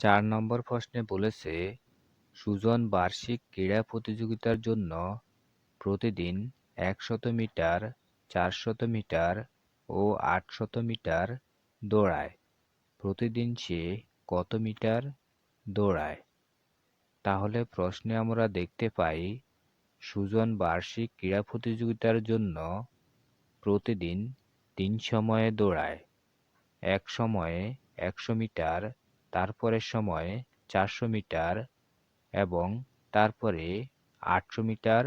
চার নম্বর প্রশ্নে বলেছে, সুজন বার্ষিক ক্রীড়া প্রতিযোগিতার জন্য প্রতিদিন একশত মিটার, চারশত মিটার ও আটশত মিটার দৌড়ায়। প্রতিদিন সে কত মিটার দৌড়ায়? তাহলে প্রশ্নে আমরা দেখতে পাই, সুজন বার্ষিক ক্রীড়া প্রতিযোগিতার জন্য প্রতিদিন তিন সময়ে দৌড়ায়। এক সময়ে একশো মিটার তারপরের সময়ে চারশো মিটার এবং তারপরে আটশো মিটার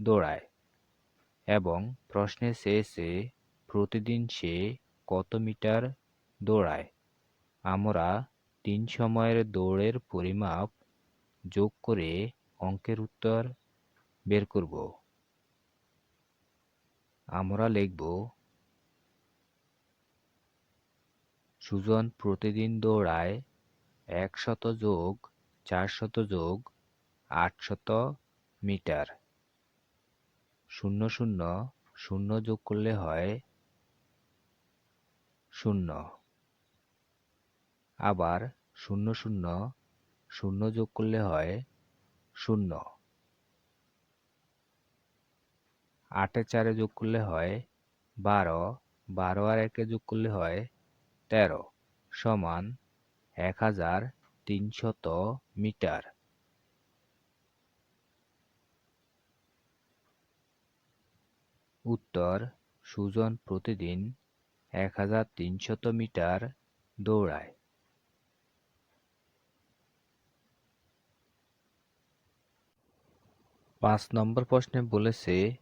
দৌড়ায় এবং প্রশ্নে চেয়েছে প্রতিদিন সে কত মিটার দৌড়ায়। আমরা তিন সময়ের দৌড়ের পরিমাপ যোগ করে অঙ্কের উত্তর বের করব। আমরা লিখব, সুজন প্রতিদিন দৌড়ায় একশত যোগ চারশত যোগ আটশত মিটার। শূন্য শূন্য শূন্য যোগ করলে হয় শূন্য। আবার শূন্য শূন্য শূন্য যোগ করলে হয় শূন্য। আটে চারে যোগ করলে হয় বারো বারো আর একে যোগ করলে হয় তেরো সমান এক হাজার তিনশত মিটার। উত্তর, সুজন প্রতিদিন এক হাজার তিনশত মিটার দৌড়ায়। পাঁচ নম্বর প্রশ্নে বলেছে,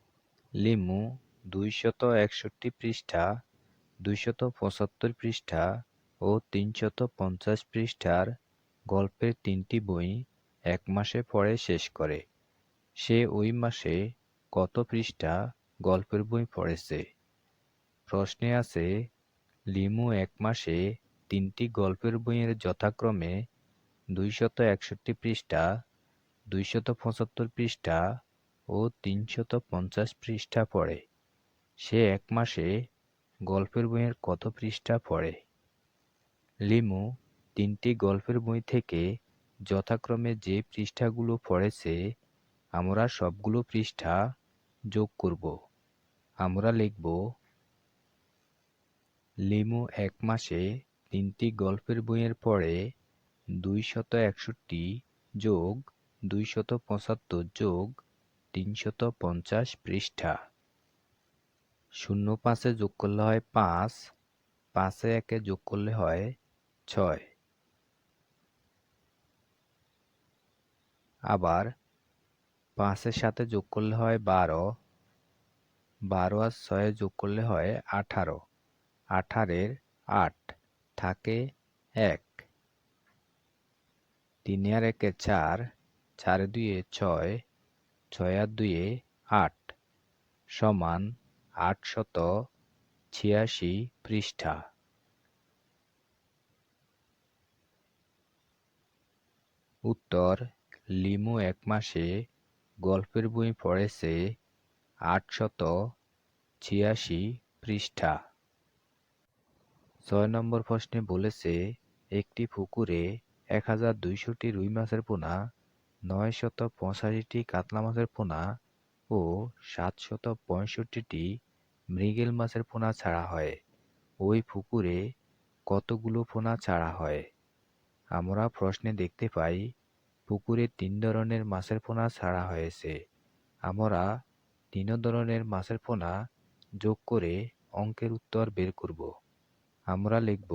লিমু দুইশত একষট্টি পৃষ্ঠা, দুইশত পঁচাত্তর পৃষ্ঠা ও তিনশত পঞ্চাশ পৃষ্ঠার গল্পের তিনটি বই এক মাসে পড়ে শেষ করে। সে ওই মাসে কত পৃষ্ঠা গল্পের বই পড়েছে? প্রশ্নে আছে, লিমু এক মাসে তিনটি গল্পের বইয়ের যথাক্রমে দুইশত একষট্টি পৃষ্ঠা, দুইশত পঁচাত্তর পৃষ্ঠা ও তিনশত পঞ্চাশ পৃষ্ঠা পড়ে। সে এক মাসে গল্পের বইয়ের কত পৃষ্ঠা পড়ে? লিমু তিনটি গল্পের বই থেকে যথাক্রমে যে পৃষ্ঠাগুলো পড়েছে, আমরা সবগুলো পৃষ্ঠা যোগ করব। আমরা লিখব, লিমু এক মাসে তিনটি গল্পের বইয়ের পড়ে দুইশত একষট্টি যোগ দুইশত পঁচাত্তর যোগ তিনশত পঞ্চাশ পৃষ্ঠা। শূন্য পাঁচে যোগ করলে হয় পাঁচ, পাঁচে একে যোগ করলে হয় ছয়। আবার পাঁচের সাথে যোগ করলে হয় বারো। বারো আর ছয়ে যোগ করলে হয় আঠারো। আঠারের আট থাকে এক। তিনে আর একে চার, চারে দুইয়ে ছয় ছয় আর দুইয়ে আট সমান আটশত ছিয়াশি পৃষ্ঠা। উত্তর, লিমু এক মাসে গল্পের বই পড়েছে আটশত ছিয়াশি পৃষ্ঠা। ছয় নম্বর প্রশ্নে বলেছে, একটি পুকুরে এক হাজার দুইশোটি রুই মাছের পোনা নয় শত পঁচাশিটি কাতলা মাছের পোনা ও সাতশত পঁয়ষট্টিটি মৃগেল মাছের পোনা ছাড়া হয়। ওই পুকুরে কতগুলো পোনা ছাড়া হয়? আমরা প্রশ্নে দেখতে পাই, পুকুরে তিন ধরনের মাছের পোনা ছাড়া হয়েছে। আমরা তিন ধরনের মাছের পোনা যোগ করে অঙ্কের উত্তর বের করব। আমরা লিখব,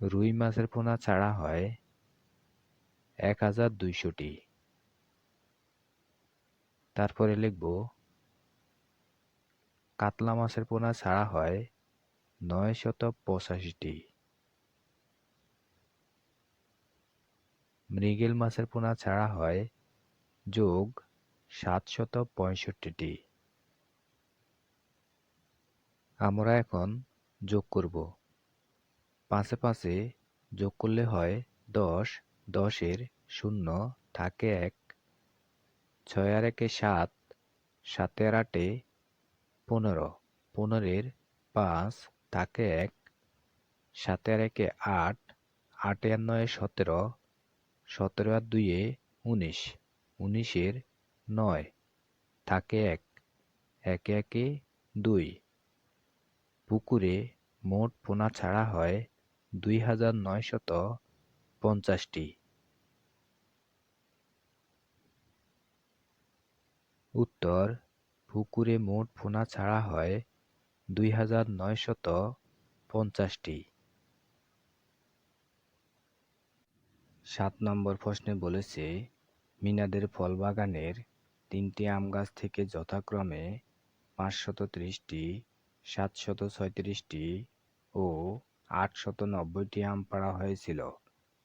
রুই মাছের পোনা ছাড়া হয় এক হাজার দুইশোটি। তারপরে লিখব, কাতলা মাছের পোনা ছাড়া হয় নয় শত পঁচাশিটি। মৃগেল মাছের পোনা ছাড়া হয় যোগ সাতশত পঁয়ষট্টিটি। আমরা এখন যোগ করব। পাঁচে পাঁচে যোগ করলে হয় দশ, দশের শূন্য, থাকে এক, ছয় আর একে সাত, সাতের আটে পনেরো, পনেরের পাঁচ থাকে এক সাতে আর একে আট, আটে আর নয়ে সতেরো সতেরো আর দুইয়ে উনিশ, উনিশের নয় থাকে এক, একে একে দুই। পুকুরে মোট পোনা ছাড়া হয় দুই হাজার নয়শত পঞ্চাশটি। উত্তর, পুকুরে মোট পোনা ছাড়া হয় দুই হাজার নয়শত পঞ্চাশটি। সাত নম্বর প্রশ্নে বলেছে, মিনাদের ফল বাগানের তিনটি আম গাছ থেকে যথাক্রমে পাঁচশত ত্রিশটি, সাতশত ছয়ত্রিশটি ও আটশত নব্বইটি আম পাড়া হয়েছিল।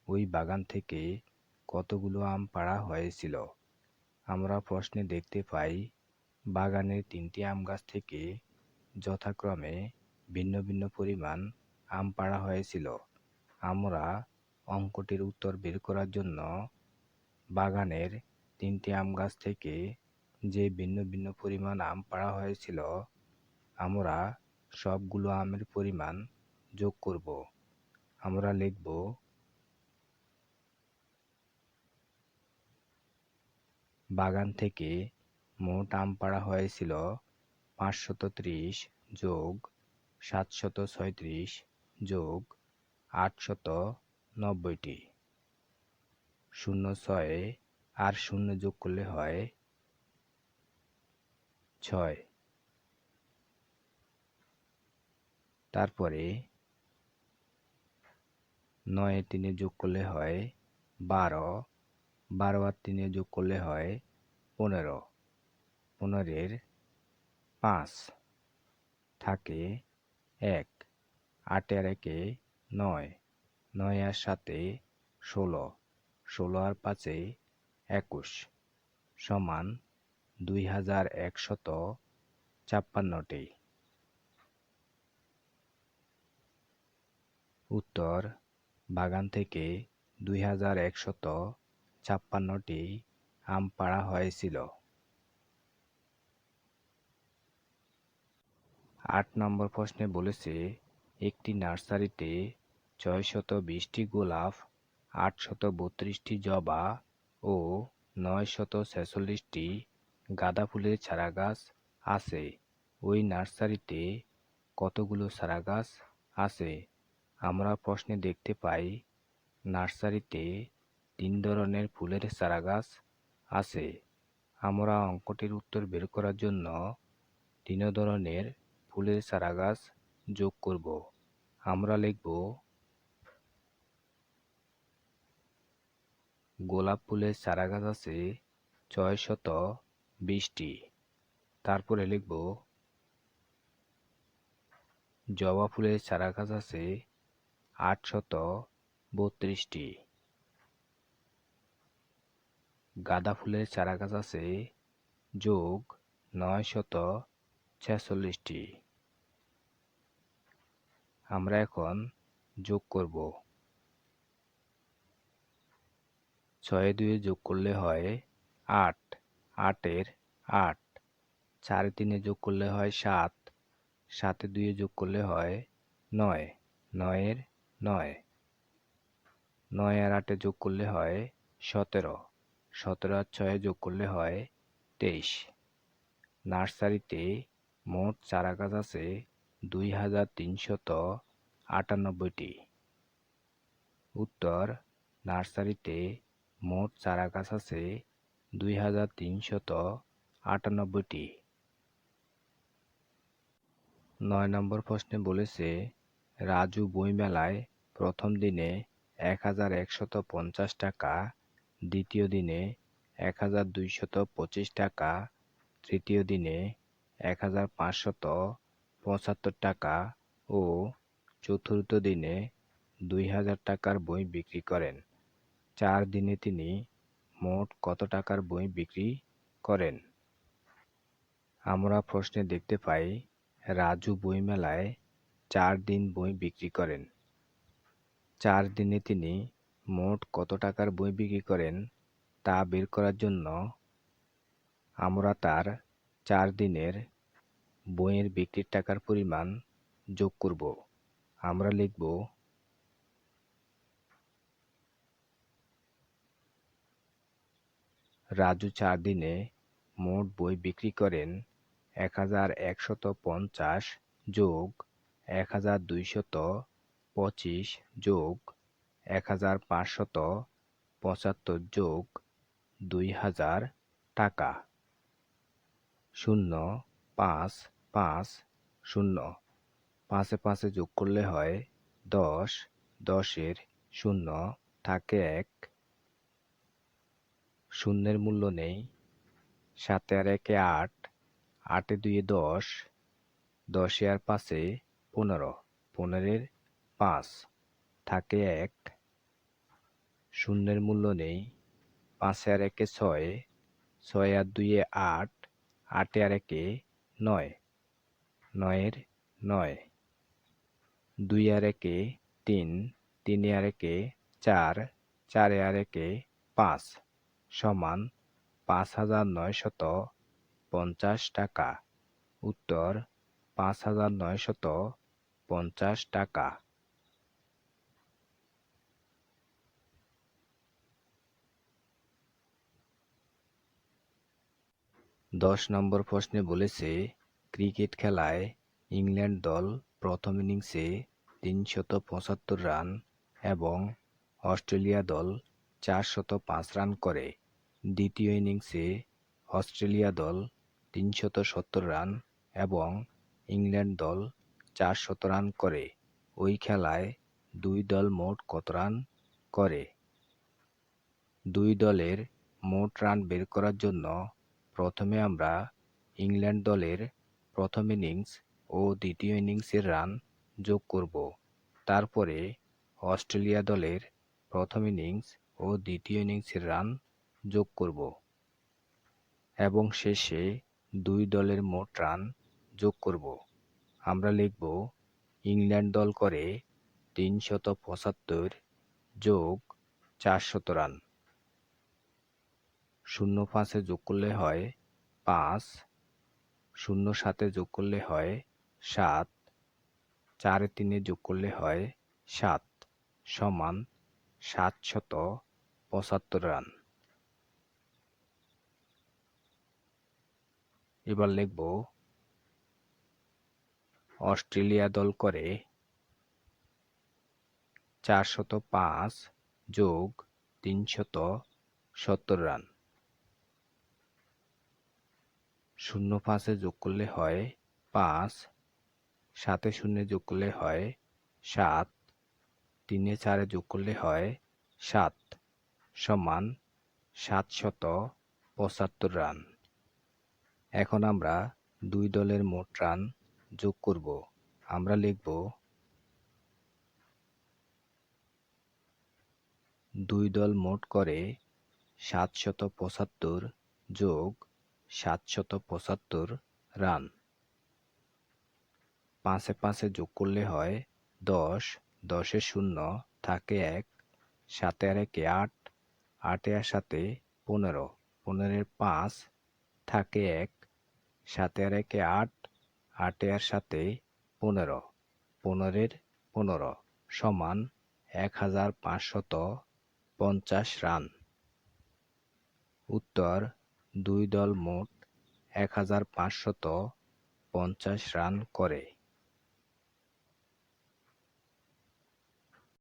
ওই বাগান থেকে কতগুলো আম পাড়া হয়েছিল? আমরা প্রশ্নে দেখতে পাই, বাগানের তিনটি আম গাছ থেকে যথাক্রমে ভিন্ন ভিন্ন পরিমাণ আম পাড়া হয়েছিল। আমরা অঙ্কটির উত্তর বের করার জন্য বাগানের তিনটি আম গাছ থেকে যে ভিন্ন ভিন্ন পরিমাণ আম পাড়া হয়েছিল, আমরা সবগুলো আমের পরিমাণ যোগ করব। আমরা লিখব বাগান থেকে মোট আম পাড়া হয়েছিল পাঁচশত ত্রিশ যোগ সাতশত ছয়ত্রিশ যোগ আটশত নব্বইটি। শূন্য ছয়ে আর শূন্য যোগ করলে হয় ছয়। তারপরে নয় তিনে যোগ করলে হয় বারো। বারো আর তিনে যোগ করলে হয় পনেরো। পনেরের পাঁচ থাকে এক আট আর একে নয় নয় আর সাতে ষোলো ষোলো আর পাঁচে একুশ সমান দুই হাজার একশত ছাপ্পান্নটি। উত্তর, বাগান থেকে দুই হাজার একশত ছাপ্পান্নটি আম পাড়া হয়েছিল। আট নম্বর প্রশ্নে বলেছে, একটি নার্সারিতে ছয়শত বিশটি গোলাপ, আটশত বত্রিশটি জবা ও নয়শত ছেচল্লিশটি গাঁদা ফুলের চারাগাছ আছে। ওই নার্সারিতে কতগুলো চারাগাছ আছে? আমরা প্রশ্নে দেখতে পাই, নার্সারিতে তিন ধরনের ফুলের চারাগাছ আছে। আমরা অঙ্কটির উত্তর বের করার জন্য তিন ধরনের ফুলের চারাগাছ যোগ করব। আমরা লিখব, গোলাপ ফুলের চারাগাছ আছে ছয় শত বিশটি। তারপরে লিখব, জবা ফুলের চারাগাছ আছে আটশত বত্রিশটি। গাঁদা ফুলের চারাগাছ আছে যোগ নয় শত ছেচল্লিশটি। আমরা এখন যোগ করব। ছয় দুয়ে যোগ করলে হয় আট আটের আট। চার তিনে যোগ করলে হয় সাত, সাতে দুয়ে যোগ করলে হয় নয় নয়ের নয়। নয় আর আটে যোগ করলে হয় সতেরো সতেরো আর ছয়ে যোগ করলে হয় তেইশ। নার্সারিতে মোট চারাগাছ আছে দুই হাজার তিনশত আটানব্বইটি। উত্তর, নার্সারিতে মোট চারাগাছ আছে দুই হাজার তিনশত আটানব্বইটি। নয় নম্বর প্রশ্নে বলেছে, রাজু বইমেলায় প্রথম দিনে এক হাজার একশত পঞ্চাশ টাকা, দ্বিতীয় দিনে এক হাজার দুইশত পঁচিশ টাকা, তৃতীয় দিনে এক হাজার পাঁচশত পঁচাত্তর টাকা ও চতুর্থ দিনে দুই হাজার টাকার বই বিক্রি করেন। চার দিনে তিনি মোট কত টাকার বই বিক্রি করেন? আমরা প্রশ্নে দেখতে পাই, রাজু বইমেলায় চার দিন বই বিক্রি করেন। চার দিনে তিনি মোট কত টাকার বই বিক্রি করেন তা বের করার জন্য আমরা তার চার দিনের বইয়ের বিক্রির টাকার পরিমাণ যোগ করব। আমরা লিখব রাজু চার দিনে মোট বই বিক্রি করেন এক হাজার একশত পঞ্চাশ যোগ এক হাজার দুইশত পঁচিশ যোগ এক হাজার পাঁচশত পঁচাত্তর যোগ দুই হাজার টাকা। শূন্য পাঁচ পাঁচ, শূন্য। পাঁচে পাঁচে যোগ করলে হয় দশ, দশের শূন্য থাকে এক। শূন্যের মূল্য নেই। সাতে আর একে আট, আটে দুইয়ে দশ, দশে আর পাঁচে পনেরো। পনেরের পাঁচ থাকে এক। শূন্যের মূল্য নেই। পাঁচে আর একে ছয় ছয় আর দুইয়ে আট, আটে আর একে নয়। নয়ের নয়। দুই আর একে তিন, তিনে আর একে চার, চারে আর একে পাঁচ সমান পাঁচ হাজার নয়শত পঞ্চাশ টাকা। উত্তর, পাঁচ হাজার নয়শত পঞ্চাশ টাকা। দশ নম্বর প্রশ্নে বলেছে ক্রিকেট খেলায় ইংল্যান্ড দল প্রথম ইনিংসে তিনশত পঁচাত্তর রান এবং অস্ট্রেলিয়া দল চারশত পাঁচ রান করে। দ্বিতীয় ইনিংসে অস্ট্রেলিয়া দল তিনশত সত্তর রান এবং ইংল্যান্ড দল চারশত রান করে। ওই খেলায় দুই দল মোট কত রান করে? দুই দলের মোট রান বের করার জন্য প্রথমে আমরা ইংল্যান্ড দলের প্রথম ইনিংস ও দ্বিতীয় ইনিংসের রান যোগ করব। তারপরে অস্ট্রেলিয়া দলের প্রথম ইনিংস ও দ্বিতীয় ইনিংসের রান যোগ করব। এবং শেষে দুই দলের মোট রান যোগ করব। আমরা লিখব, ইংল্যান্ড দল করে তিনশত পঁচাত্তর যোগ চারশত রান। শূন্য পাঁচে যোগ করলে হয় পাঁচ শূন্য সাতে যোগ করলে হয় সাত, চারে তিনে যোগ করলে হয় সাত, সমান সাতশত পঁচাত্তর রান। এবার লিখব, অস্ট্রেলিয়া দল করে চারশত পাঁচ যোগ তিনশত সত্তর রান। শূন্য পাঁচে যোগ করলে হয় পাঁচ, সাতে শূন্য যোগ করলে হয় সাত, তিনে চারে যোগ করলে হয় সাত সমান সাতশত পঁচাত্তর রান। এখন আমরা দুই দলের মোট রান যোগ করব। আমরা লিখব দুই দল মোট করে সাতশত পঁচাত্তর যোগ সাতশত পঁচাত্তর রান। পাঁচে পাঁচে যোগ করলে হয় দশ, দশে শূন্য, থাকে এক, সাতে আর একে আট, আটে আর সাথে পনেরো, পনেরোর পাঁচ, থাকে এক, সাতে আর একে আট, আটে আর সাথে পনেরো, পনেরের পনেরো সমান এক হাজার পাঁচশত পঞ্চাশ রান। উত্তর দুই দল মোট এক হাজার পাঁচশত পঞ্চাশ রান করে।